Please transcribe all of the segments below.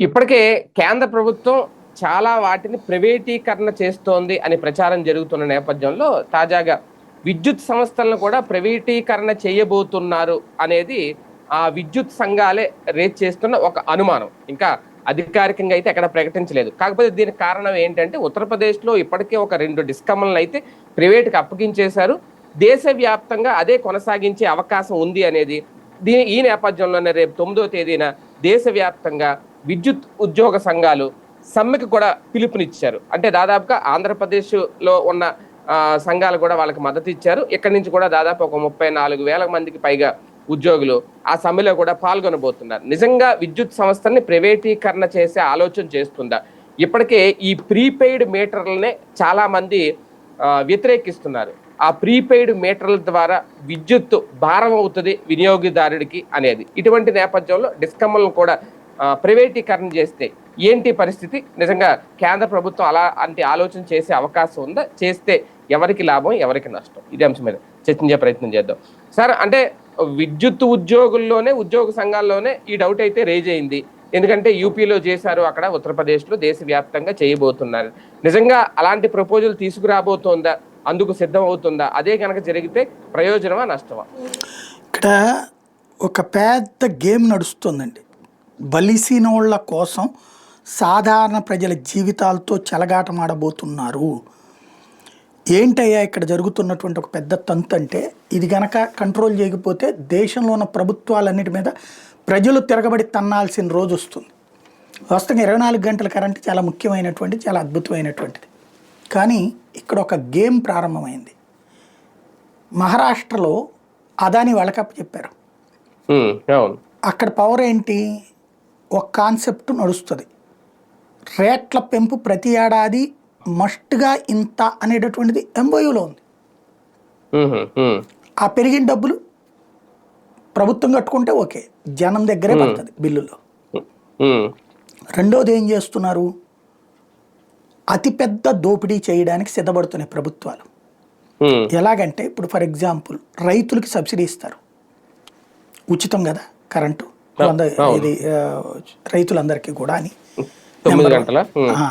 ఇప్పటికే కేంద్ర ప్రభుత్వం చాలా వాటిని ప్రైవేటీకరణ చేస్తోంది అని ప్రచారం జరుగుతున్న నేపథ్యంలో తాజాగా విద్యుత్ సంస్థలను కూడా ప్రైవేటీకరణ చేయబోతున్నారు అనేది ఆ విద్యుత్ సంఘాలే రేట్ చేస్తున్న ఒక అనుమానం. ఇంకా అధికారికంగా అయితే ఎక్కడ ప్రకటించలేదు. కాకపోతే దీనికి కారణం ఏంటంటే ఉత్తరప్రదేశ్లో ఇప్పటికే ఒక రెండు డిస్కమ్లను అయితే ప్రైవేట్కి అప్పగించేశారు. దేశవ్యాప్తంగా అదే కొనసాగించే అవకాశం ఉంది అనేది దీని ఈ నేపథ్యంలోనే రేపు తొమ్మిదో తేదీన దేశవ్యాప్తంగా విద్యుత్ ఉద్యోగ సంఘాలు సమ్మెకు కూడా పిలుపునిచ్చారు. అంటే దాదాపుగా ఆంధ్రప్రదేశ్లో ఉన్న సంఘాలు కూడా వాళ్ళకి మద్దతు ఇచ్చారు. ఇక్కడి నుంచి కూడా దాదాపు ఒక ముప్పై నాలుగు వేల మందికి పైగా ఉద్యోగులు ఆ సమ్మెలో కూడా పాల్గొనబోతున్నారు. నిజంగా విద్యుత్ సంస్థల్ని ప్రైవేటీకరణ చేసే ఆలోచన చేస్తుందా? ఇప్పటికే ఈ ప్రీపెయిడ్ మీటర్లనే చాలా మంది వ్యతిరేకిస్తున్నారు. ఆ ప్రీపెయిడ్ మీటర్ల ద్వారా విద్యుత్ భారం అవుతుంది వినియోగదారుడికి అనేది. ఇటువంటి నేపథ్యంలో డిస్కమ్లను కూడా ప్రైవేటీకరణ చేస్తే ఏంటి పరిస్థితి? నిజంగా కేంద్ర ప్రభుత్వం అలా అంటే ఆలోచన చేసే అవకాశం ఉందా? చేస్తే ఎవరికి లాభం ఎవరికి నష్టం? ఇదే అంశం మీద చర్చించే ప్రయత్నం చేద్దాం. సార్ అంటే విద్యుత్ ఉద్యోగుల్లోనే ఉద్యోగ సంఘాల్లోనే ఈ డౌట్ అయితే రేజ్ అయింది. ఎందుకంటే యూపీలో చేశారు అక్కడ ఉత్తరప్రదేశ్లో దేశవ్యాప్తంగా చేయబోతున్నారు. నిజంగా అలాంటి ప్రపోజల్ తీసుకురాబోతోందా? అందుకు సిద్ధం అవుతుందా అదే కనుక జరిగితే ప్రయోజనమా నష్టమా? ఇక్కడ ఒక పెద్ద గేమ్ నడుస్తుందండి. బలిసినోళ్ళ కోసం సాధారణ ప్రజల జీవితాలతో చెలగాటమాడబోతున్నారు. ఏంటయ్యా ఇక్కడ జరుగుతున్నటువంటి ఒక పెద్ద తంతు అంటే ఇది గనక కంట్రోల్ చేయకపోతే దేశంలో ఉన్న ప్రభుత్వాలన్నిటి మీద ప్రజలు తిరగబడి తన్నాల్సిన రోజు వస్తుంది. వాస్తవంగా ఇరవై నాలుగు గంటల కరెంట్ చాలా ముఖ్యమైనటువంటి చాలా అద్భుతమైనటువంటిది. కానీ ఇక్కడ ఒక గేమ్ ప్రారంభమైంది. మహారాష్ట్రలో అదాని వాళ్ళకప్ప చెప్పారు. అక్కడ పవర్ ఏంటి? ఒక కాన్సెప్ట్ నడుస్తుంది. రేట్ల పెంపు ప్రతి ఏడాది మస్ట్గా ఇంత అనేటటువంటిది ఎంబోయూలో ఉంది. ఆ పెరిగిన డబ్బులు ప్రభుత్వం కట్టుకుంటే ఓకే జనం దగ్గరే పడుతుంది బిల్లులో. రెండోది ఏం చేస్తున్నారు? అతిపెద్ద దోపిడీ చేయడానికి సిద్ధపడుతున్నాయి ప్రభుత్వాలు. ఎలాగంటే ఇప్పుడు ఫర్ ఎగ్జాంపుల్ రైతులకి సబ్సిడీ ఇస్తారు. ఉచితం కదా కరెంటు? ఇది రైతులందరికీ కూడా అని తొమ్మిది గంటల?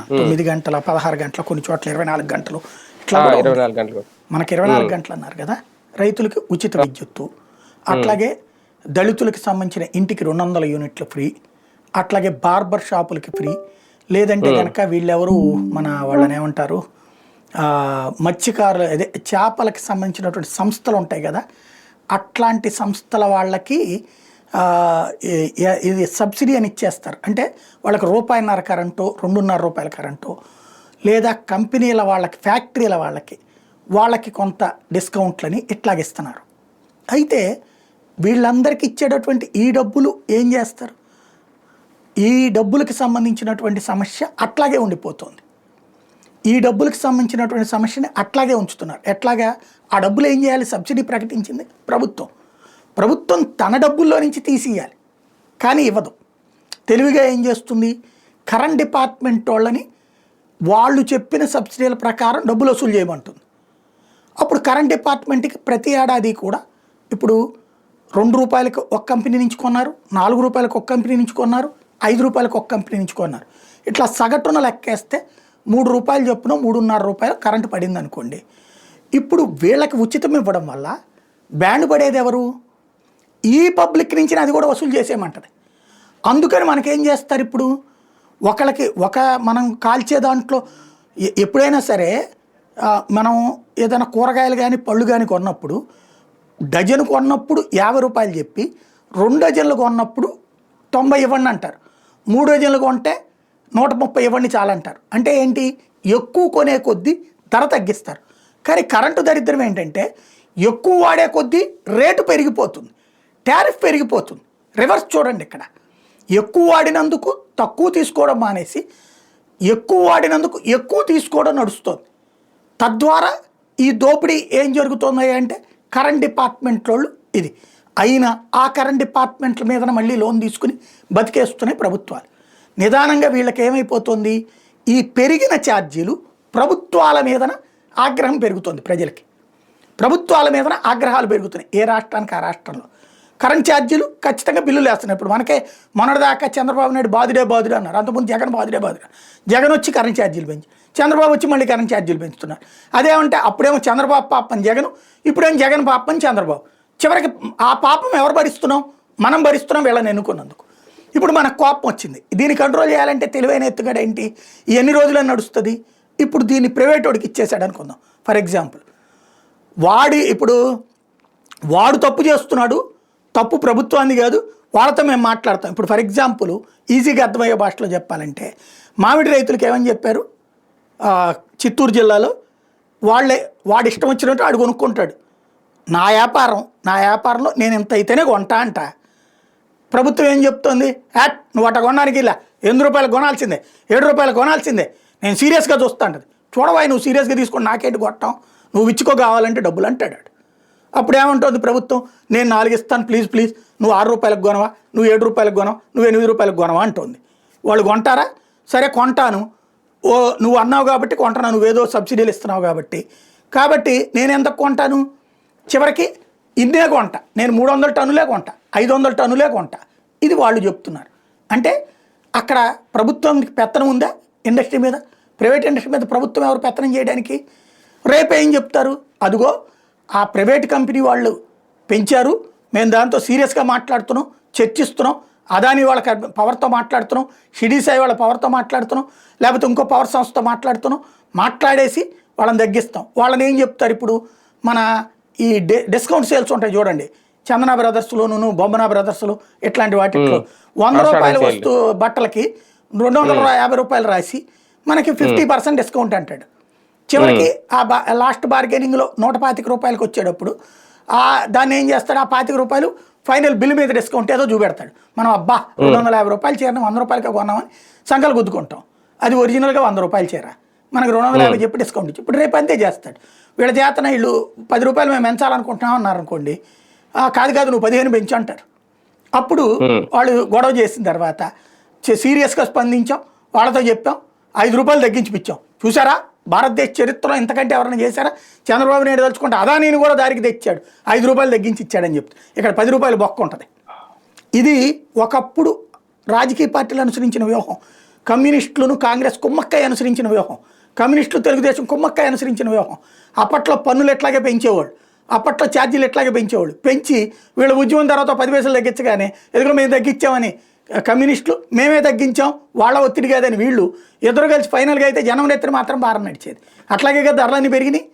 తొమ్మిది గంటల పదహారు గంటల కొన్ని చోట్ల ఇరవై నాలుగు గంటలు. ఇట్లా ఆ, కూడా ఇరవై నాలుగు గంటలు. మనకి ఇరవై నాలుగు గంటలు అన్నారు కదా రైతులకి ఉచిత విద్యుత్తు. అట్లాగే దళితులకి సంబంధించిన ఇంటికి రెండు వందల యూనిట్లు ఫ్రీ. అట్లాగే బార్బర్ షాపులకి ఫ్రీ. లేదంటే కనుక వీళ్ళెవరు మన వాళ్ళని ఏమంటారు? ఆ, మత్స్యకారులు అదే చేపలకి సంబంధించినటువంటి సంస్థలు ఉంటాయి కదా అట్లాంటి సంస్థల వాళ్ళకి ఇది సబ్సిడీ అని ఇచ్చేస్తారు. అంటే వాళ్ళకి రూపాయిన్నర కరెంటు రెండున్నర రూపాయల కరెంటు లేదా కంపెనీల వాళ్ళకి ఫ్యాక్టరీల వాళ్ళకి వాళ్ళకి కొంత డిస్కౌంట్లని ఇట్లాగిస్తున్నారు అయితే వీళ్ళందరికీ ఇచ్చేటటువంటి ఈ డబ్బులు ఏం చేస్తారు? ఈ డబ్బులకు సంబంధించినటువంటి సమస్య అట్లాగే ఉండిపోతుంది. ఈ డబ్బులకు సంబంధించినటువంటి సమస్యని అట్లాగే ఉంచుతున్నారు. ఎట్లాగా? ఆ డబ్బులు ఏం చేయాలి? సబ్సిడీ ప్రకటించింది ప్రభుత్వం. ప్రభుత్వం తన డబ్బుల్లో నుంచి తీసియాలి కానీ ఇవ్వదు. తెలివిగా ఏం చేస్తుంది? కరెంట్ డిపార్ట్మెంట్ వాళ్ళని వాళ్ళు చెప్పిన సబ్సిడీల ప్రకారం డబ్బులు వసూలు చేయమంటుంది. అప్పుడు కరెంట్ డిపార్ట్మెంట్కి ప్రతి ఏడాది కూడా ఇప్పుడు రెండు రూపాయలకు ఒక కంపెనీ నుంచి కొన్నారు నాలుగు రూపాయలకు ఒక కంపెనీ నుంచి కొన్నారు ఐదు రూపాయలకు ఒక కంపెనీ నుంచి కొన్నారు. ఇట్లా సగటున లెక్కేస్తే మూడు రూపాయలు చొప్పున మూడున్నర రూపాయలు కరెంటు పడింది అనుకోండి ఇప్పుడు వీళ్ళకి ఉచితం ఇవ్వడం వల్ల బ్యాండ్ పడేది ఎవరు? ఈ పబ్లిక్ నుంచి అది కూడా వసూలు చేసేయమంటది. అందుకని మనకేం చేస్తారు ఇప్పుడు? ఒకళ్ళకి ఒక మనం కాల్చే దాంట్లో ఎప్పుడైనా సరే మనం ఏదైనా కూరగాయలు కానీ పళ్ళు కానీ కొన్నప్పుడు డజన్ కొన్నప్పుడు యాభై రూపాయలు చెప్పి రెండు డజన్లు కొన్నప్పుడు తొంభై ఇవ్వండి అంటారు. మూడు డజన్లు కొంటే నూట ముప్పై ఇవ్వండి చాలంటారు. అంటే ఏంటి? ఎక్కువ కొనే కొద్దీ ధర తగ్గిస్తారు. కానీ కరెంటు దరిద్రం ఏంటంటే ఎక్కువ వాడే కొద్దీ రేటు పెరిగిపోతుంది. టారిఫ్ పెరిగిపోతుంది. రివర్స్ చూడండి ఇక్కడ. ఎక్కువ వాడినందుకు తక్కువ తీసుకోవడం మానేసి ఎక్కువ వాడినందుకు ఎక్కువ తీసుకోవడం నడుస్తుంది. తద్వారా ఈ దోపిడీ ఏం జరుగుతున్నాయి అంటే కరెంట్ డిపార్ట్మెంట్ వాళ్ళు ఇది. అయినా ఆ కరెంట్ డిపార్ట్మెంట్ల మీద మళ్ళీ లోన్ తీసుకుని బతికేస్తున్నాయి ప్రభుత్వాలు. నిదానంగా వీళ్ళకి ఏమైపోతుంది? ఈ పెరిగిన ఛార్జీలు ప్రభుత్వాల మీదన ఆగ్రహం పెరుగుతుంది ప్రజలకి. ప్రభుత్వాల మీదన ఆగ్రహాలు పెరుగుతున్నాయి. ఏ రాష్ట్రానికి ఆ రాష్ట్రంలో? కరెంట్ ఛార్జీలు ఖచ్చితంగా బిల్లులు వేస్తున్నాయి. ఇప్పుడు మనకే మొన్నటిదాకా చంద్రబాబు నాయుడు బాదుడే బాధుడు అన్నారు. అంతకుముందు జగన్ బాదుడే బాధుడు. జగన్ వచ్చి కరెంట్ ఛార్జీలు పెంచి. చంద్రబాబు వచ్చి మళ్ళీ కరెంట్ ఛార్జీలు పెంచుతున్నారు. అదేమంటే అప్పుడేమో చంద్రబాబు పాపం జగన్ ఇప్పుడేమో జగన్ పాపం చంద్రబాబు. చివరికి ఆ పాపం ఎవరు భరిస్తున్నాం? మనం భరిస్తున్నాం వీళ్ళని ఎన్నుకున్నందుకు. ఇప్పుడు మనకు కోపం వచ్చింది. దీన్ని కంట్రోల్ చేయాలంటే తెలివైన ఎత్తుగడ ఏంటి? ఎన్ని రోజులు నడుస్తుంది. ఇప్పుడు దీన్ని ప్రైవేట్ వాడికి ఇచ్చేసాడు అనుకుందాం. For example. వాడి ఇప్పుడు వాడు తప్పు చేస్తున్నాడు. తప్పు ప్రభుత్వాన్ని కాదు వాళ్ళతో మేము మాట్లాడతాం. ఇప్పుడు ఫర్ ఎగ్జాంపుల్ ఈజీగా అర్థమయ్యే భాషలో చెప్పాలంటే మామిడి రైతులకు ఏమని చెప్పారు? చిత్తూరు జిల్లాలో వాళ్ళే వాడు ఇష్టం వచ్చినట్టు ఆడు కొనుక్కుంటాడు. నా వ్యాపారం నా వ్యాపారంలో నేను ఇంత అయితేనే కొంటా అంట. ప్రభుత్వం ఏం చెప్తోంది? యాట్ నువ్వు అట్ట కొనడానికి ఇలా ఎనిమిది రూపాయలు కొనాల్సిందే ఏడు రూపాయలు కొనాల్సిందే. నేను సీరియస్గా చూస్తాంటది చూడవాయి నువ్వు సీరియస్గా తీసుకొని నాకేంటి కొట్టాం? నువ్వు ఇచ్చుకో కావాలంటే డబ్బులు అంటాడు అప్పుడు ఏమంటుంది ప్రభుత్వం? నేను నాలుగు ఇస్తాను ప్లీజ్ ప్లీజ్ నువ్వు ఆరు రూపాయలకు కొనవా? నువ్వు ఏడు రూపాయలకు కొనవా? నువ్వు ఎనిమిది రూపాయలకు కొనవా అంటుంది. వాళ్ళు కొంటారా? సరే కొంటాను. ఓ నువ్వు అన్నావు కాబట్టి కొంటాను నువ్వేదో సబ్సిడీలు ఇస్తున్నావు కాబట్టి. కాబట్టి నేను ఎంత కొంటాను? చివరికి ఇన్నే కొంట. నేను మూడు వందల టన్నులే కొంట. ఐదు వందల టన్నులే కొంట. ఇది వాళ్ళు చెప్తున్నారు. అంటే అక్కడ ప్రభుత్వానికి పెత్తనం ఉందా ఇండస్ట్రీ మీద? ప్రైవేట్ ఇండస్ట్రీ మీద ప్రభుత్వం ఎవరు పెత్తనం చేయడానికి? రేపు ఏం చెప్తారు? అదిగో ఆ ప్రైవేట్ కంపెనీ వాళ్ళు పెంచారు. మేము దాంతో సీరియస్గా మాట్లాడుతున్నాం చర్చిస్తున్నాం. అదాని వాళ్ళ పవర్తో మాట్లాడుతున్నాం షిడీసాయి వాళ్ళ పవర్తో మాట్లాడుతున్నాం లేకపోతే ఇంకో పవర్ సంస్థతో మాట్లాడుతున్నాం. మాట్లాడేసి వాళ్ళని తగ్గిస్తాం. వాళ్ళని ఏం చెప్తారు ఇప్పుడు? మన ఈ డి డిస్కౌంట్ సేల్స్ ఉంటాయి చూడండి. చందన బ్రదర్స్లోను బొమ్మన బ్రదర్స్లో ఇట్లాంటి వాటిలో వంద రూపాయల. వస్తువు బట్టలకి రెండు వందల యాభై రూపాయలు రాసి మనకి ఫిఫ్టీ పర్సెంట్ డిస్కౌంట్ అంటాడు. చివరికి ఆ బా లాస్ట్ బార్గెనింగ్లో నూట పాతిక రూపాయలకి వచ్చేటప్పుడు ఆ దాన్ని ఏం చేస్తాడు? ఆ పాతిక రూపాయలు ఫైనల్ బిల్ మీద డిస్కౌంట్ ఏదో చూపెడతాడు. మనం అబ్బా రెండు వందల యాభై రూపాయలు చీరను వంద రూపాయలకి కొన్నామని సంకలు గుద్దుకుంటాం. అది ఒరిజినల్గా వంద రూపాయలు చీర. మనకి రెండు వందల యాభై చెప్పి డిస్కౌంట్ ఇచ్చి ఇప్పుడు రేపు అంతే చేస్తాడు. వీళ్ళ చేతన వీళ్ళు పది రూపాయలు మేము పెంచాలనుకుంటున్నాం అన్నారు అనుకోండి "ఆ, కాదు కాదు నువ్వు పదిహేను పెంచు అంటారు అప్పుడు వాళ్ళు గొడవ చేసిన తర్వాత సీరియస్గా స్పందించాం వాళ్ళతో చెప్పాం ఐదు రూపాయలు తగ్గించిపిచ్చాం చూసారా? భారతదేశ చరిత్రలో ఇంతకంటే ఎవరైనా చేశారా? చంద్రబాబు నాయుడు తలుచుకుంటే అదానీని కూడా దారికి తెచ్చాడు. ఐదు రూపాయలు తగ్గించి ఇచ్చాడని చెప్తే. ఇక్కడ పది రూపాయలు బొక్క ఉంటుంది. ఇది ఒకప్పుడు రాజకీయ పార్టీలు అనుసరించిన వ్యూహం. కమ్యూనిస్టులను కాంగ్రెస్ కుమ్మక్కాయ అనుసరించిన వ్యూహం. కమ్యూనిస్టులు తెలుగుదేశం కుమ్మక్కయ్య అనుసరించిన వ్యూహం. అప్పట్లో పన్నులు ఎట్లాగే పెంచేవాళ్ళు. అప్పట్లో ఛార్జీలు ఎట్లాగే పెంచేవాళ్ళు. పెంచి వీళ్ళ ఉద్యమం తర్వాత పది పైసలు తగ్గించగానే ఎదుగు మేము తగ్గించామని కమ్యూనిస్టులు మేమే తగ్గించాం వాళ్ళ ఒత్తిడి కాదని వీళ్ళు ఇద్దరు కలిసి ఫైనల్గా అయితే జనం నెత్తిన మాత్రం భారం నడిచేది. అట్లాగే కదా ధరలన్నీ పెరిగినాయి.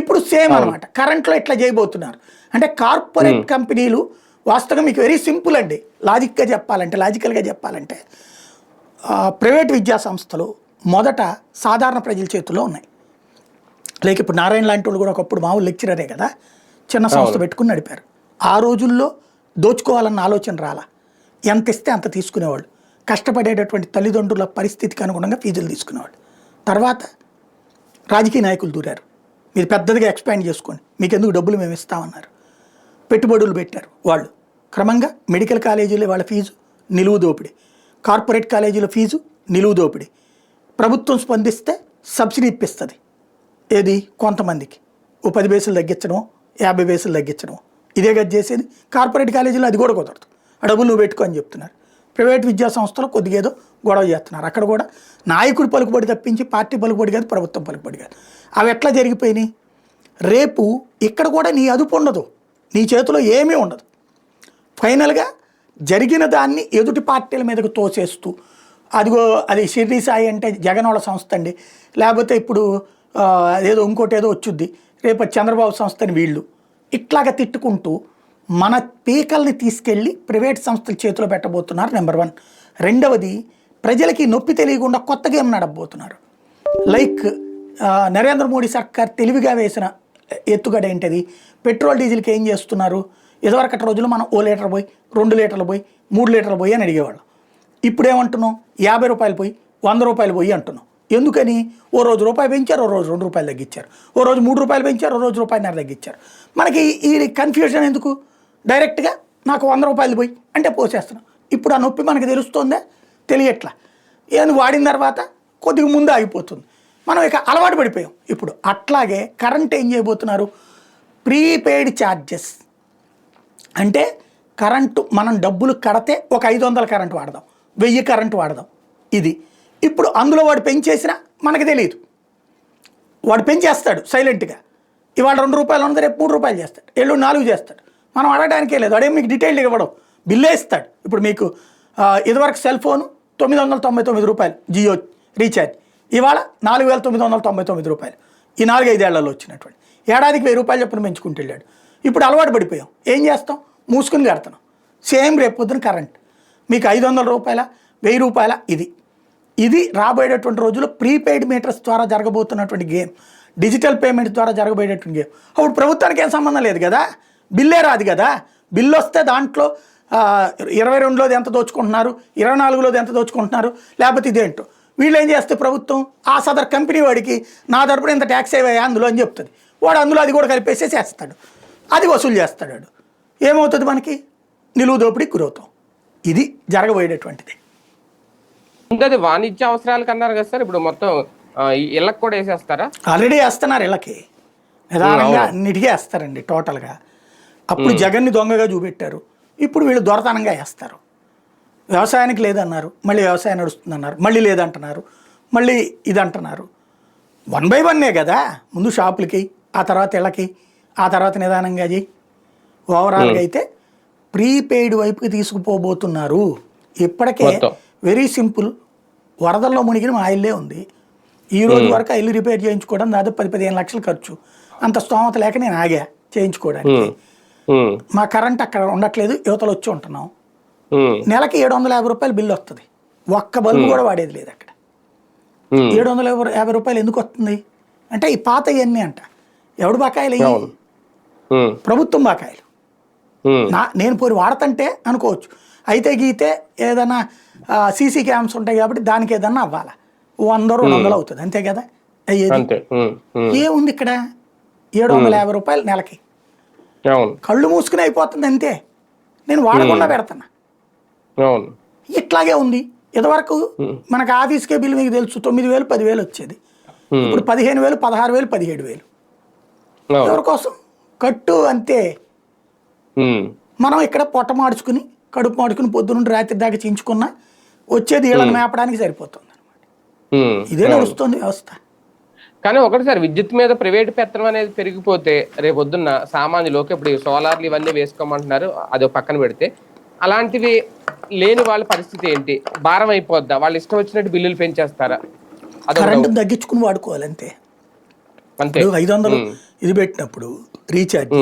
ఇప్పుడు సేమ్ అనమాట కరెంట్లో ఇట్లా చేయబోతున్నారు. అంటే కార్పొరేట్ కంపెనీలు వాస్తవంగా మీకు వెరీ సింపుల్ అండి. లాజిక్గా చెప్పాలంటే లాజికల్గా చెప్పాలంటే ప్రైవేట్ విద్యా సంస్థలు మొదట సాధారణ ప్రజల చేతుల్లో ఉన్నాయి. లేక ఇప్పుడు నారాయణ లాంటి వాళ్ళు కూడా ఒకప్పుడు మామూలు లెక్చరరే కదా. చిన్న సంస్థ పెట్టుకుని నడిపారు. ఆ రోజుల్లో దోచుకోవాలన్న ఆలోచన రాలా. ఎంత ఇస్తే అంత తీసుకునేవాళ్ళు. కష్టపడేటటువంటి తల్లిదండ్రుల పరిస్థితికి అనుగుణంగా ఫీజులు తీసుకునేవాళ్ళు. తర్వాత రాజకీయ నాయకులు దూరారు. మీరు పెద్దదిగా ఎక్స్పాండ్ చేసుకోండి. మీకు ఎందుకు డబ్బులు మేము ఇస్తామన్నారు. పెట్టుబడులు పెట్టారు వాళ్ళు. క్రమంగా మెడికల్ కాలేజీలో వాళ్ళ ఫీజు నిలువు దోపిడీ. కార్పొరేట్ కాలేజీల ఫీజు నిలువు దోపిడీ. ప్రభుత్వం స్పందిస్తే సబ్సిడీ ఇప్పిస్తుంది. ఏది? కొంతమందికి. ఓ పది బేసులు తగ్గించడం యాభై బేసులు తగ్గించడం ఇదే కదా చేసేది. కార్పొరేట్ కాలేజీలో అది కూడా కుదరదు. ఆ డబ్బులు నువ్వు పెట్టుకో అని చెప్తున్నారు. ప్రైవేట్ విద్యా సంస్థలు కొద్దిగా ఏదో గొడవ చేస్తున్నారు. అక్కడ కూడా నాయకుడు పలుకుబడి తప్పించి పార్టీ పలుకుబడి కాదు ప్రభుత్వం పలుకుబడి కాదు. అవి ఎట్లా జరిగిపోయినాయి? రేపు ఇక్కడ కూడా నీ అదుపు ఉండదు. నీ చేతిలో ఏమీ ఉండదు. ఫైనల్గా జరిగిన దాన్ని ఎదుటి పార్టీల మీదకు తోసేస్తూ అదిగో అది షిర్డీ సాయి అంటే జగన్ వాళ్ళ సంస్థ అండి. లేకపోతే ఇప్పుడు ఏదో ఇంకోటి ఏదో వచ్చుద్ది. రేపు చంద్రబాబు చంద్రబాబు సంస్థని వీళ్ళు. ఇట్లాగా తిట్టుకుంటూ మన పీకల్ని తీసుకెళ్ళి ప్రైవేట్ సంస్థల చేతిలో పెట్టబోతున్నారు నెంబర్ వన్. రెండవది ప్రజలకి నొప్పి తెలియకుండా కొత్త గేమ్ నడపబోతున్నారు లైక్ నరేంద్ర మోడీ సర్కార్ తెలివిగా వేసిన ఎత్తుగడ ఏంటది? పెట్రోల్ డీజిల్కి ఏం చేస్తున్నారు? ఇదివరకటి రోజులు మనం ఓ లీటర్ పోయి రెండు లీటర్లు పోయి మూడు లీటర్లు పోయి అని అడిగేవాళ్ళం. ఇప్పుడు ఏమంటున్నాం? యాభై రూపాయలు పోయి వంద రూపాయలు పోయి అంటున్నాం. ఎందుకని? ఓ రోజు రూపాయి పెంచారు ఓ రోజు రెండు రూపాయలు తగ్గించారు. ఓ రోజు మూడు రూపాయలు పెంచారు ఓ రోజు రూపాయిన్నర తగ్గించారు. మనకి ఈ కన్ఫ్యూజన్ ఎందుకు? డైరెక్ట్గా నాకు వంద రూపాయలు పోయి అంటే పోసేస్తున్నాం. ఇప్పుడు ఆ నొప్పి మనకు తెలుస్తుందే? తెలియట్లా. ఏం వాడిన తర్వాత కొద్దిగా ముందు ఆగిపోతుంది. మనం ఇక అలవాటు పడిపోయాం. ఇప్పుడు అట్లాగే కరెంట్ ఏం చేయబోతున్నారు? ప్రీపెయిడ్ ఛార్జెస్ అంటే కరెంటు మనం డబ్బులు కడితే ఒక ఐదు వందల కరెంట్ వాడదాం. వెయ్యి కరెంట్ వాడదాం. ఇది. ఇప్పుడు అందులో వాడు పెంచేసినా మనకు తెలియదు. వాడు పెంచేస్తాడు సైలెంట్గా. ఇవాళ రెండు రూపాయలు ఉన్నది రేపు మూడు రూపాయలు చేస్తాడు. ఎల్లు నాలుగు చేస్తాడు. మనం అడగడానికే లేదు. అడే మీకు డీటెయిల్డ్ ఇవ్వడం. బిల్లే ఇస్తాడు. ఇప్పుడు మీకు ఇదివరకు సెల్ ఫోన్ తొమ్మిది వందల తొంభై తొమ్మిది రూపాయలు జియో రీఛార్జ్. ఇవాళ నాలుగు వేల తొమ్మిది వందల తొంభై తొమ్మిది రూపాయలు. ఈ నాలుగైదేళ్ళలో వచ్చినటువంటి. ఏడాదికి వెయ్యి రూపాయలు చొప్పున పెంచుకుంటూ వెళ్ళాడు. ఇప్పుడు అలవాటు పడిపోయాం. ఏం చేస్తాం? మూసుకుని కడతాం సేమ్ రేపు పొద్దున కరెంట్ మీకు ఐదు వందల రూపాయల? వెయ్యి రూపాయల? ఇది. ఇది రాబోయేటటువంటి రోజుల్లో ప్రీపెయిడ్ మీటర్స్ ద్వారా జరగబోతున్నటువంటి గేమ్ డిజిటల్ పేమెంట్ ద్వారా జరగబోయేటటువంటి గేమ్ అప్పుడు ప్రభుత్వానికి ఏం సంబంధం లేదు కదా? బిల్లే రాదు కదా. బిల్లు వస్తే దాంట్లో ఇరవై రెండులోది ఎంత దోచుకుంటున్నారు ఇరవై నాలుగులోది ఎంత దోచుకుంటున్నారు లేకపోతే ఇదేంటో. వీళ్ళు ఏం చేస్తే ప్రభుత్వం? ఆ సదర్ కంపెనీ వాడికి నా తరపున ఇంత ట్యాక్స్ అయ్యాయా అందులో అని చెప్తుంది. వాడు అందులో అది కూడా కలిపేసేసి వేస్తాడు అది వసూలు చేస్తాడు ఏమవుతుంది మనకి? నిలువు దోపిడీకి గురవుతాం. ఇది జరగబోయేటటువంటిది. ఇంకా అది వాణిజ్య అవసరాలకు అన్నారు కదా సార్. ఇప్పుడు మొత్తం ఇళ్ళకి కూడా వేసేస్తారా? ఆల్రెడీ వేస్తున్నారు ఇళ్ళకి. నిదానంగా అన్నిటికీ వేస్తారండి టోటల్గా అప్పుడు జగన్ని దొంగగా చూపెట్టారు. ఇప్పుడు వీళ్ళు దొరతనంగా వేస్తారు. వ్యవసాయానికి లేదన్నారు. మళ్ళీ వ్యవసాయం నడుస్తుందన్నారు. మళ్ళీ లేదంటున్నారు. మళ్ళీ ఇది అంటున్నారు వన్ బై వన్నే కదా. ముందు షాపులకి ఆ తర్వాత ఇళ్ళకి ఆ తర్వాత నిదానంగా చేయి ఓవరాల్గా అయితే ప్రీపెయిడ్ వైపుకి తీసుకుపోబోతున్నారు. ఇప్పటికే. Very simple. వరదల్లో మునిగిన మా ఇల్లే ఉంది. ఈ రోజు వరకు ఇల్లు రిపేర్ చేయించుకోవడం దాదాపు పది పదిహేను లక్షలు ఖర్చు. అంత స్తోమత లేక నేను ఆగా చేయించుకోవడానికి. మా కరెంట్ అక్కడ ఉండట్లేదు యువతలు వచ్చి ఉంటున్నాం. నెలకి ఏడు వందల యాభై రూపాయలు బిల్లు వస్తుంది. ఒక్క బల్బు కూడా వాడేది లేదు అక్కడ. ఏడు వందల యాభై- రూపాయలు ఎందుకు వస్తుంది? అంటే ఈ పాత ఇవన్నీ అంట. ఎవడు బకాయిలు. ఉమ్, ప్రభుత్వం బకాయిలు. నా నేను పోయి వాడతంటే అనుకోవచ్చు. అయితే గీతే ఏదైనా సీసీ క్యామ్స్ ఉంటాయి కాబట్టి దానికి ఏదన్నా అవ్వాలా? వంద రెండు వందలు అవుతుంది. అంతే కదా? అయ్యేది. ఏముంది ఇక్కడ? ఏడు వందల యాభై రూపాయలు నెలకి. కళ్ళు మూసుకుని అయిపోతుంది అంతే. నేను వాడకుండా పెడతాను? ఇట్లాగే ఉంది. ఇదివరకు మనకు ఆఫీస్కే బిల్లు మీకు తెలుసు. తొమ్మిది వేలు పదివేలు వచ్చేది. ఇప్పుడు పదిహేను వేలు పదహారు వేలు పదిహేడు వేలు. అవును. ఎవరి కోసం? కట్టు అంతే. మనం ఇక్కడ పొట్ట మార్చుకుని కడుపు మార్చుకుని పొద్దునుండి రాత్రి దాకా చించుకున్నా వచ్చేది వీళ్ళని మేపడానికి సరిపోతుంది ఉమ్, ఇదే నడుస్తుంది వ్యవస్థ. కానీ ఒకటి సార్ విద్యుత్ మీద ప్రైవేట్ పెత్తనం అనేది పెరిగిపోతే రేపొద్దున్న సామాన్యులోకి ఇప్పుడు సోలార్లు ఇవన్నీ వేసుకోమంటున్నారు అది పక్కన పెడితే. అలాంటివి లేని వాళ్ళ పరిస్థితి ఏంటి? భారం అయిపోద్దా? వాళ్ళు ఇష్టం వచ్చినట్టు బిల్లులు పెంచేస్తారా? కరెంటు తగ్గించుకుని వాడుకోవాలి అంతే. అంతే ఐదు వందలు ఇది పెట్టినప్పుడు రీఛార్జ్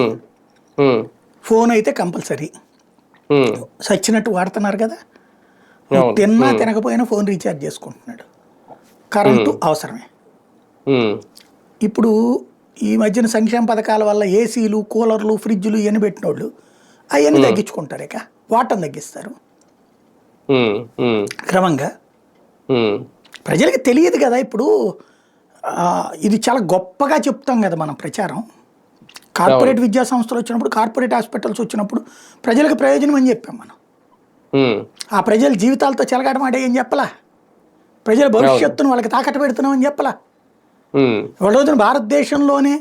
ఫోన్ అయితే కంపల్సరీ. సచ్చినట్టు వాడుతున్నారు కదా. తిన్నా తినకపోయినా ఫోన్ రీఛార్జ్ చేసుకుంటున్నాడు. కరెంటు అవసరమే. ఇప్పుడు ఈ మధ్యన సంక్షేమ పథకాల వల్ల ఏసీలు కూలర్లు ఫ్రిడ్జ్లు ఇవన్నీ పెట్టినోళ్ళు అవన్నీ తగ్గించుకుంటారు ఇక. వాటం తగ్గిస్తారు. క్రమంగా. ప్రజలకి తెలియదు కదా ఇప్పుడు ఇది చాలా గొప్పగా చెప్తాం కదా మనం ప్రచారం. కార్పొరేట్ విద్యా సంస్థలు వచ్చినప్పుడు కార్పొరేట్ హాస్పిటల్స్ వచ్చినప్పుడు ప్రజలకు ప్రయోజనం అని చెప్పాం మనం. ఆ ప్రజల జీవితాలతో చెలగాటమాడే ఏం చెప్పలా? ప్రజల భవిష్యత్తును వాళ్ళకి తాకట్టు పెడుతున్నాం అని చెప్పలా? ఇవాళ రోజున భారతదేశంలోనే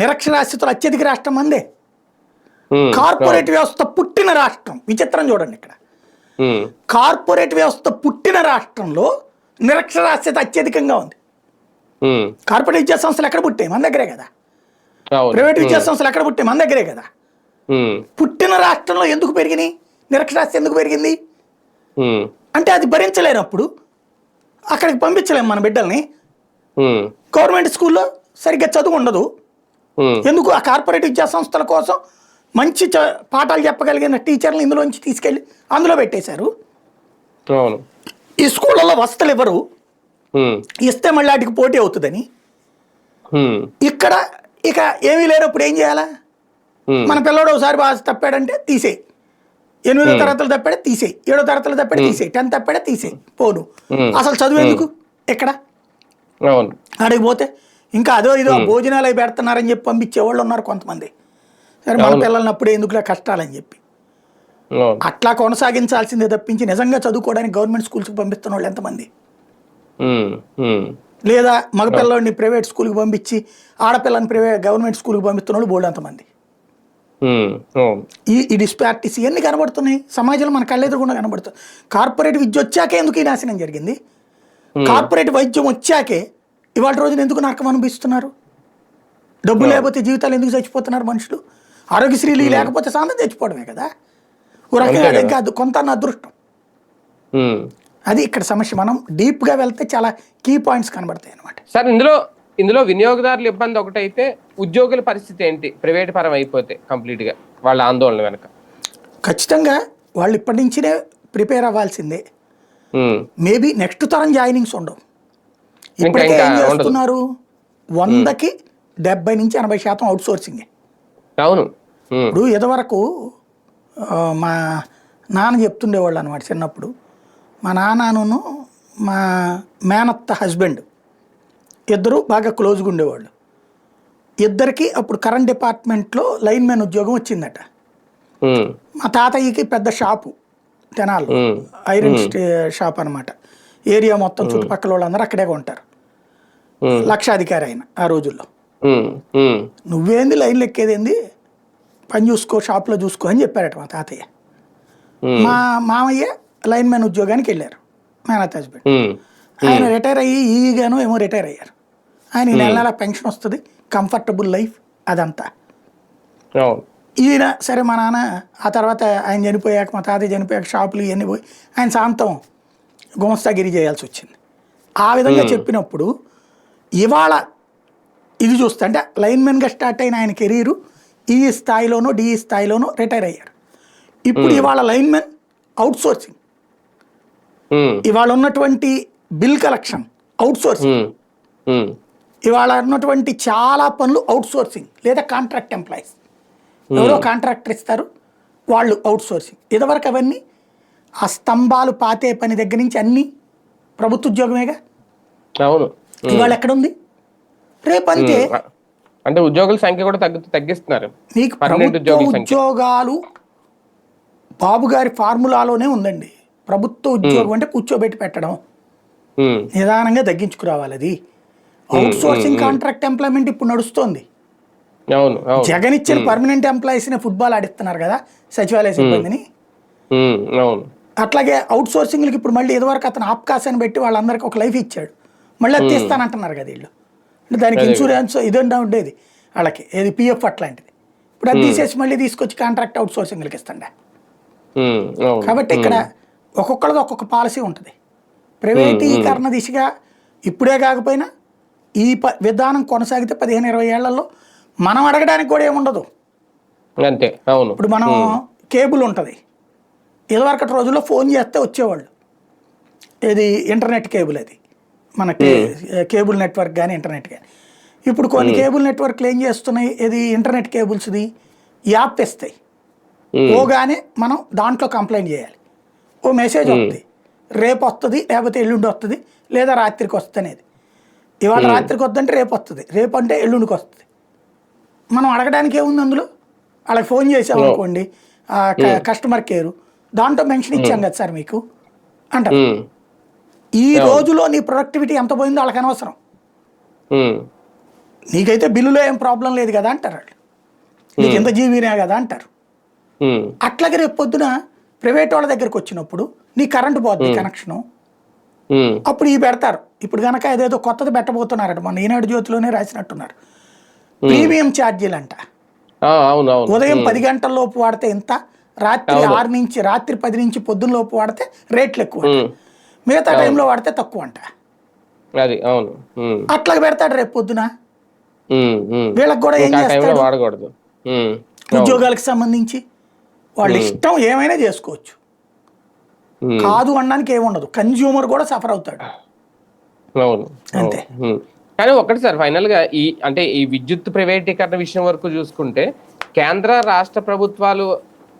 నిరక్షరాస్యతలు అత్యధిక రాష్ట్రం మందే. ఉమ్, కార్పొరేట్ వ్యవస్థ పుట్టిన రాష్ట్రం. విచిత్రం చూడండి ఇక్కడ. కార్పొరేట్ వ్యవస్థ పుట్టిన రాష్ట్రంలో నిరక్షరాస్యత అత్యధికంగా ఉంది. కార్పొరేట్ విద్యా సంస్థలు ఎక్కడ పుట్టాయి? మన దగ్గరే కదా. ప్రైవేట్ విద్యా సంస్థలు ఎక్కడ పుట్టాయి? మన దగ్గరే కదా. పుట్టిన రాష్ట్రంలో ఎందుకు పెరిగినాయి? నిరక్షరాస్యత ఎందుకు పెరిగింది? అంటే అది భరించలేనప్పుడు అక్కడికి పంపించలేము మన బిడ్డల్ని. గవర్నమెంట్ స్కూల్లో సరిగ్గా చదువు ఉండదు. ఎందుకు? ఆ కార్పొరేట్ విద్యా సంస్థల కోసం మంచి పాఠాలు చెప్పగలిగిన టీచర్లు ఇందులోంచి తీసుకెళ్ళి అందులో పెట్టేశారు. ఈ స్కూళ్ళల్లో వసతులు ఇవ్వరు ఇస్తే మళ్ళీ వాటికి పోటీ అవుతుందని. ఇక్కడ ఇక ఏమీ లేనప్పుడు ఏం చేయాలా? మన పిల్లడు ఒకసారి బాగా తప్పాడంటే తీసేయి. ఎనిమిదో తరగతులు తప్పాడే తీసేయి. ఏడో తరగతులు తప్పాడే తీసేయి. టెన్త్ తప్పాడే తీసేయి. పోను. అసలు చదువు ఎందుకు? ఎక్కడ? అవును. పోతే ఇంకా అదో ఇదో భోజనాలు అవి పెడుతున్నారని చెప్పి పంపించే వాళ్ళు ఉన్నారు కొంతమంది. సరే మన పిల్లల్ని అప్పుడే ఎందుకులే కష్టాలని చెప్పి. అట్లా కొనసాగించాల్సిందే తప్పించి నిజంగా చదువుకోవడానికి గవర్నమెంట్ స్కూల్స్కి పంపిస్తున్న వాళ్ళు ఎంతమంది? లేదా మగ పిల్లల్ని ప్రైవేట్ స్కూల్కి పంపించి ఆడపిల్లని ప్రైవేట్ గవర్నమెంట్ స్కూల్కి పంపిస్తున్న వాళ్ళు బోల్డ్ ఎంతమంది. ఈ ఈ డిస్పారిటీస్ ఇవన్నీ కనబడుతున్నాయి. సమాజంలో మన కళ్ళెదురుగుండా కనబడుతుంది కార్పొరేట్ విద్య వచ్చాకే ఎందుకు ఈ నాశనం జరిగింది? కార్పొరేట్ వైద్యం వచ్చాకే ఇవాళ రోజున ఎందుకు నరకం అనిపిస్తున్నారు? డబ్బు లేకపోతే జీవితాలు ఎందుకు చచ్చిపోతున్నారు మనుషులు? ఆరోగ్యశ్రీలు లేకపోతే సాంతం చచ్చిపోవడమే కదా? ఓ రకంగా కాదు. కొంత నా అదృష్టం. అది ఇక్కడ సమస్య. మనం డీప్గా వెళ్తే చాలా కీ పాయింట్స్ కనబడతాయి అనమాట సార్ ఇందులో ఇందులో వినియోగదారుల ఇబ్బంది ఒకటైతే ఉద్యోగుల పరిస్థితి ఏంటి? ప్రైవేట్ పరం అయిపోతే కంప్లీట్గా వాళ్ళ ఆందోళన వెనక. ఖచ్చితంగా వాళ్ళు ఇప్పటి నుంచినే ప్రిపేర్ అవ్వాల్సిందే. మేబీ నెక్స్ట్ తరం జాయినింగ్స్ ఉండవు. ఇప్పటికే ఏం. చేస్తున్నారు? వందకి డెబ్బై నుంచి ఎనభై శాతం అవుట్ సోర్సింగే అవును. ఉమ్, ఇప్పుడు ఇదివరకు మా నాన్న చెప్తుండేవాళ్ళు అనమాట చిన్నప్పుడు. మా నాన్నను మా మేనత్త హస్బెండ్ ఇద్దరు బాగా క్లోజ్గా ఉండేవాళ్ళు. ఇద్దరికి అప్పుడు కరెంట్ డిపార్ట్మెంట్లో లైన్ మ్యాన్ ఉద్యోగం వచ్చిందట. మా తాతయ్యకి పెద్ద షాపు. తెనాలి. ఐరన్ షాప్ అనమాట ఏరియా మొత్తం చుట్టుపక్కల వాళ్ళందరూ అక్కడే ఉంటారు లక్షాధికారి ఆయన ఆ రోజుల్లో. నువ్వేంది లైన్లు ఎక్కేదేంది పని చూసుకో షాప్లో చూసుకో అని చెప్పారట మా తాతయ్య. మా మామయ్య లైన్ మ్యాన్ ఉద్యోగానికి వెళ్ళారు. మేనత్ హస్బెండ్ ఆయన రిటైర్ అయ్యి ఈగాను ఏమో రిటైర్ అయ్యారు. ఆయన నెల నెల పెన్షన్ వస్తుంది. కంఫర్టబుల్ లైఫ్ అదంతా. ఈయన సరే మా నాన్న ఆ తర్వాత ఆయన చనిపోయాక మా తాతయ్య చనిపోయాక షాపులు ఇవన్నీ పోయి ఆయన శాంతం గుమస్తాగిరి చేయాల్సి వచ్చింది. ఆ విధంగా చెప్పినప్పుడు ఇవాళ ఇది చూస్తే అంటే లైన్మెన్గా స్టార్ట్ అయిన ఆయన కెరీరు ఈ స్థాయిలోనో డి స్థాయిలోనో రిటైర్ అయ్యారు. ఇప్పుడు ఇవాళ లైన్మెన్ అవుట్ సోర్సింగ్ ఇవాళ ఉన్నటువంటి బిల్ కలెక్షన్ అవుట్ సోర్సింగ్ ఇవాళ ఉన్నటువంటి చాలా పనులు అవుట్ సోర్సింగ్ లేదా కాంట్రాక్ట్ ఎంప్లాయీస్. ఎవరో కాంట్రాక్టర్ ఇస్తారు వాళ్ళు అవుట్ సోర్సింగ్ ఇదివరకు అవన్నీ ఆ స్తంభాలు పాతే పని దగ్గర నుంచి అన్నీ ప్రభుత్వ ఉద్యోగమేగా? అవును. ఇవాళ ఎక్కడుంది? రేపు అంతే. ఉమ్, అంటే ఉద్యోగుల సంఖ్య కూడా తగ్గు తగ్గిస్తున్నారు. మీకు ప్రభుత్వ ఉద్యోగుల బాబు గారి ఫార్ములాలోనే ఉందండి. ప్రభుత్వ ఉద్యోగం అంటే కూర్చోబెట్టి పెట్టడం. నిదానంగా తగ్గించుకురావాలి అది. అవుట్ సోర్సింగ్ కాంట్రాక్ట్ ఎంప్లాయ్మెంట్ ఇప్పుడు నడుస్తోంది. అవును జగన్ ఇచ్చిన పర్మనెంట్ ఎంప్లాయీస్ని ఫుట్బాల్ ఆడిస్తున్నారు కదా సచివాలయ సిబ్బందిని. అవును. అట్లాగే అవుట్ సోర్సింగ్లకి ఇప్పుడు మళ్ళీ ఇదివరకు అతను ఆప్కాస్ అని పెట్టి వాళ్ళందరికీ ఒక లైఫ్ ఇచ్చాడు. మళ్ళీ అది తీస్తానంటున్నారు కదా వీళ్ళు. అంటే దానికి ఇన్సూరెన్స్ ఇదంతా ఉండేది. వాళ్ళకి ఏది పిఎఫ్ అట్లాంటిది. ఇప్పుడు అది తీసేసి మళ్ళీ తీసుకొచ్చి కాంట్రాక్ట్ అవుట్ సోర్సింగ్లకి ఇస్తాండా? కాబట్టి ఇక్కడ ఒక్కొక్కళ్ళది ఒక్కొక్క పాలసీ ఉంటుంది. ప్రైవేటీకరణ దిశగా ఇప్పుడే కాకపోయినా ఈ విధానం కొనసాగితే పదిహేను ఇరవై ఏళ్ళలో మనం అడగడానికి కూడా ఏముండదు. అంతే అవును. ఇప్పుడు మనం కేబుల్ ఉంటుంది. ఇదివరకటి రోజుల్లో ఫోన్ చేస్తే వచ్చేవాళ్ళు. ఇది ఇంటర్నెట్ కేబుల్ అది. మన కే- కేబుల్ నెట్వర్క్ కానీ ఇంటర్నెట్ కానీ ఇప్పుడు కొన్ని కేబుల్ నెట్వర్క్లు ఏం చేస్తున్నాయి? ఇది ఇంటర్నెట్ కేబుల్స్ది? యాప్ ఇస్తాయి పోగానే మనం దాంట్లో కంప్లైంట్ చేయాలి. ఓ మెసేజ్ వస్తుంది. రేపు వస్తుంది లేకపోతే ఎల్లుండి వస్తుంది లేదా రాత్రికి వస్తుంది అనేది. ఇవాళ రాత్రికి వద్దంటే రేపు వస్తుంది. రేపు అంటే ఎల్లుండికి వస్తుంది. మనం అడగడానికి ఏముంది అందులో? వాళ్ళకి ఫోన్ చేసాం అనుకోండి. కస్టమర్ కేరు దాంట్లో మెన్షన్ ఇచ్చాం కదా సార్ మీకు? అంటారు. ఉమ్, ఈ రోజులో నీ ప్రొడక్టివిటీ ఎంత పోయిందో వాళ్ళకి అనవసరం. నీకైతే బిల్లులో ఏం ప్రాబ్లం లేదు కదా అంటారు వాళ్ళు. నీకు ఎంత జీబీనే కదా అంటారు. అట్లాగే రేపు పొద్దున ప్రైవేట్ వాళ్ళ దగ్గరికి వచ్చినప్పుడు నీ కరెంటు పోద్ది కనెక్షను అప్పుడు ఈ పెడతారు. ఇప్పుడు కనుక ఏదేదో కొత్తది పెట్టబోతున్నారట. మన ఈనాడు జ్యోతిలోనే రాసినట్టున్నారు. ప్రీమియం ఛార్జీలు అంట ఉదయం పది గంటల లోపు వాడితే ఇంత రాత్రి ఆరు నుంచి రాత్రి పది నుంచి పొద్దున్న లోపు వాడితే రేట్లు ఎక్కువ. ఉమ్, మిగతా టైంలో వాడితే తక్కువ అంట. అట్లా పెడతాడు రేపు పొద్దున. వీళ్ళకి కూడా ఏం చేస్తాడు? వాడకూడదు. ఉద్యోగాలకు సంబంధించి వాళ్ళ ఇష్టం ఏమైనా చేసుకోవచ్చు. కాదు అనడానికి ఏముండదు. కన్జ్యూమర్ కూడా సఫర్ అవుతాడు. అవును. అంతే. కానీ ఒకటి సార్ ఫైనల్గా ఈ అంటే ఈ విద్యుత్ ప్రైవేటీకరణ విషయం వరకు చూసుకుంటే కేంద్ర రాష్ట్ర ప్రభుత్వాలు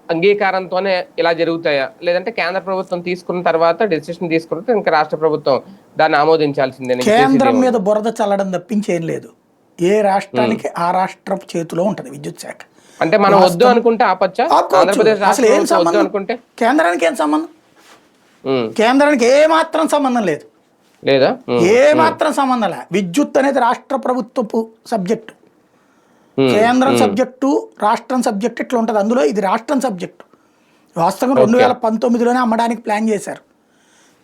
అంగీకారంతోనే ఇలా జరుగుతాయా? లేదంటే కేంద్ర ప్రభుత్వం తీసుకున్న తర్వాత డెసిషన్ తీసుకుంటే ఇంకా రాష్ట్ర ప్రభుత్వం దాన్ని ఆమోదించాల్సిందే కేంద్రం మీద బురద చల్లడం తప్పించి లేదు. ఏ రాష్ట్రానికి ఆ రాష్ట్రం చేతిలో ఉంటది విద్యుత్ శాఖ. అంటే మనం వద్దు అనుకుంటే ఆపచ్చా. ఆంధ్రప్రదేశ్ అసలు ఏం సంబంధం? అనుకుంటే? కేంద్రానికి ఏం సంబంధం? కేంద్రానికి ఏ మాత్రం సంబంధం లేదు. లేదా? ఏ మాత్రం సంబంధం లే. విద్యుత్ అనేది రాష్ట్ర ప్రభుత్వపు సబ్జెక్టు. కేంద్రం సబ్జెక్టు రాష్ట్రం సబ్జెక్ట్ ఇట్లా ఉంటుంది. అందులో ఇది రాష్ట్రం సబ్జెక్టు. వాస్తవం రెండు వేల పంతొమ్మిదిలోనే అమ్మడానికి ప్లాన్ చేశారు.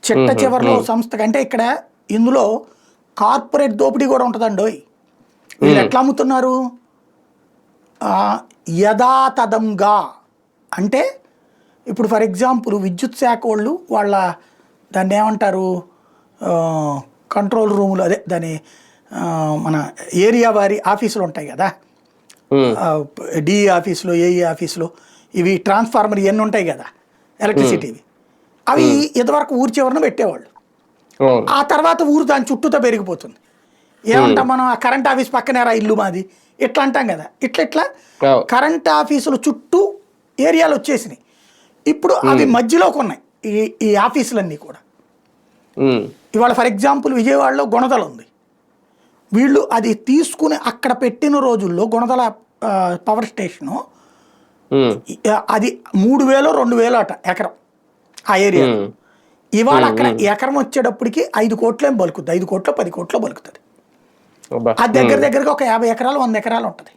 చిట్ట చివరిలో సంస్థ అంటే ఇక్కడ ఇందులో కార్పొరేట్ దోపిడీ కూడా ఉంటుందండి వీళ్ళు ఎట్లా అమ్ముతున్నారు? ఆ, యథాతథంగా. అంటే ఇప్పుడు ఫర్ ఎగ్జాంపుల్ విద్యుత్ శాఖ వాళ్ళు వాళ్ళ దాన్ని ఏమంటారు? కంట్రోల్ రూములు అదే దాని మన ఏరియా వారి ఆఫీసులు ఉంటాయి కదా. డిఈ ఆఫీసులో ఏఈ ఆఫీసులో ఇవి ట్రాన్స్ఫార్మర్ ఇవన్నీ ఉంటాయి కదా ఎలక్ట్రిసిటీవి. అవి ఇంతవరకు ఊరి చివరన పెట్టేవాళ్ళు. ఆ తర్వాత ఊరు దాని చుట్టూతో పెరిగిపోతుంది. ఏమంటాం మనం ఆ కరెంట్ ఆఫీస్ పక్కనే రా ఇల్లు మాది ఇట్లా అంటాం కదా. ఇట్లా ఇట్లా. కరెంట్ ఆఫీసుల చుట్టూ ఏరియాలు వచ్చేసినాయి. ఇప్పుడు అవి మధ్యలోకి ఉన్నాయి ఈ ఈ ఆఫీసులన్నీ కూడా. ఇవాళ ఫర్ ఎగ్జాంపుల్ విజయవాడలో గుణదల ఉంది. వీళ్ళు అది తీసుకుని అక్కడ పెట్టిన రోజుల్లో గుణదల పవర్ స్టేషను అది మూడు వేలు రెండు వేలు అట ఎకరం ఆ ఏరియా. ఇవాళ అక్కడ ఎకరం వచ్చేటప్పటికి ఐదు కోట్లేం బలుకుతుంది ఐదు కోట్లు పది కోట్లు బలుకుతుంది. ఆ దగ్గర దగ్గరగా ఒక యాభై ఎకరాలు వంద ఎకరాలు ఉంటుంది.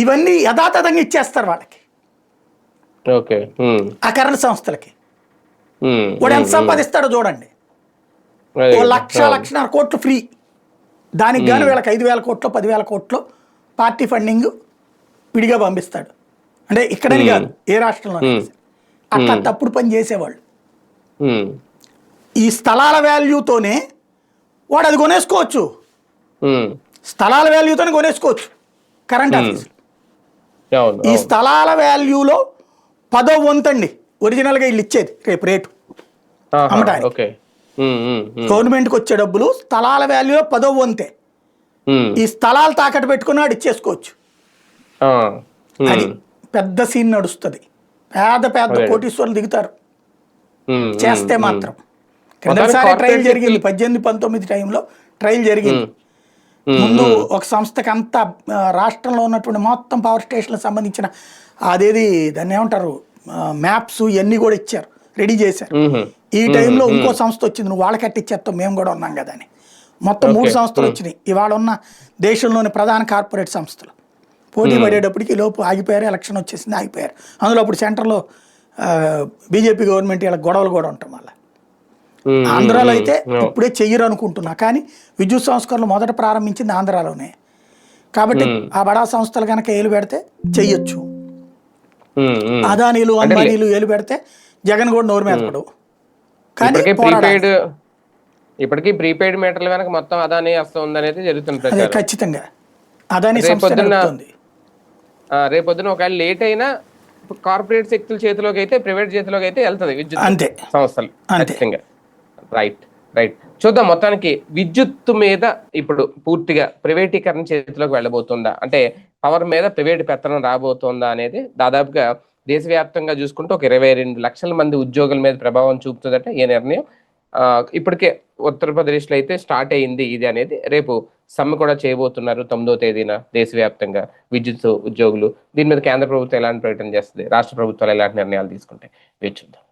ఇవన్నీ యథాతథంగా ఇచ్చేస్తారు వాళ్ళకి. ఆ కరెంట్ సంస్థలకి. వాడు ఎంత సంపాదిస్తాడో చూడండి. అదే ఓ. లక్ష లక్షన్నర కోట్లు ఫ్రీ. దానికి గాను వీళ్ళకి ఐదు వేల కోట్లు పదివేల కోట్లు పార్టీ ఫండింగ్ విడిగా పంపిస్తాడు. అంటే ఇక్కడని కాదు ఏ రాష్ట్రంలో అట్లా తప్పుడు పని చేసేవాళ్ళు. ఈ స్థలాల వాల్యూతోనే వాడు అది కొనేసుకోవచ్చు. స్థలాల వాల్యూతోనే కొనేసుకోవచ్చు కరెంట్ ఆఫీస్ ఈ. స్థలాల వాల్యూలో పదో వంతండి. ఒరిజినల్గా వీళ్ళు ఇచ్చేది రేపు రేటు. అమ్మటానికి. గవర్నమెంట్కి వచ్చే డబ్బులు స్థలాల వాల్యూలో పదో వంతే ఈ స్థలాలు తాకట్టు పెట్టుకుని వాడు ఇచ్చేసుకోవచ్చు అది పెద్ద సీన్ నడుస్తుంది. పేద పెద్ద. కోటీశ్వరులు దిగుతారు. చేస్తే మాత్రం. corporate ట్రయల్ జరిగింది. పద్దెనిమిది పంతొమ్మిది టైంలో ట్రయల్ జరిగింది. ముందు ఒక సంస్థకి అంతా రాష్ట్రంలో ఉన్నటువంటి మొత్తం పవర్ స్టేషన్లకు సంబంధించిన అదేది దాన్ని ఏమంటారు మ్యాప్స్ ఇవన్నీ కూడా ఇచ్చారు. రెడీ చేశారు. ఈ టైంలో ఇంకో సంస్థ వచ్చింది. నువ్వు వాళ్ళకి కట్టిచ్చేస్తావు మేము కూడా ఉన్నాం కదా అని. మొత్తం మూడు. సంస్థలు వచ్చినాయి. ఇవాళ ఉన్న దేశంలోని ప్రధాన కార్పొరేట్ సంస్థలు. పోటీ పడేటప్పటికి లోపు ఆగిపోయారు ఎలక్షన్ వచ్చేసింది ఆగిపోయారు. అందులో అప్పుడు సెంటర్లో బీజేపీ గవర్నమెంట్ ఇలా గొడవలు కూడా ఉంటాం ఉమ్, ఆంధ్రాలో అయితే ఇప్పుడే చెయ్యరు అనుకుంటున్నా. కానీ విద్యుత్ సంస్కరణలు మొదట ప్రారంభించింది ఆంధ్రాలోనే. కాబట్టి ఆ బడా సంస్థలు కనుక ఏలు పెడితే చెయ్యొచ్చు. అదానీలు అంబానీలు ఏలు పెడితే జగన్ కూడా నోరు కానీ పోరాడాలి. ప్రీపెయిడ్ ఇప్పటికీ ప్రీపెయిడ్ మీటర్ల వెనక మొత్తం అదానే జరుగుతున్న అదే ప్రచారం. ఖచ్చితంగా. అదాని రేపొద్దున ఒకవేళ లేట్ అయినా కార్పొరేట్ శక్తుల చేతిలోకి అయితే ప్రైవేట్ చేతిలోకి అయితే వెళ్తది విద్యుత్ అంతే. సంస్థలు. ఖచ్చితంగా. రైట్ రైట్ చూద్దాం మొత్తానికి విద్యుత్ మీద ఇప్పుడు పూర్తిగా ప్రైవేటీకరణ చేతిలోకి వెళ్ళబోతుందా? అంటే పవర్ మీద ప్రైవేట్ పెత్తనం రాబోతుందా అనేది దాదాపుగా దేశవ్యాప్తంగా చూసుకుంటే ఒక ఇరవై రెండు లక్షల మంది ఉద్యోగుల మీద ప్రభావం చూపుతుందట ఈ నిర్ణయం. ఇప్పటికే ఉత్తరప్రదేశ్లో అయితే స్టార్ట్ అయింది ఇది అనేది. రేపు సమ్మె కూడా చేయబోతున్నారు తొమ్మిదో తేదీన దేశవ్యాప్తంగా విద్యుత్ ఉద్యోగులు. దీని మీద కేంద్ర ప్రభుత్వం ఎలాంటి ప్రకటన చేస్తుంది? రాష్ట్ర ప్రభుత్వాలు ఎలాంటి నిర్ణయాలు తీసుకుంటాయి? వేచి చూద్దాం.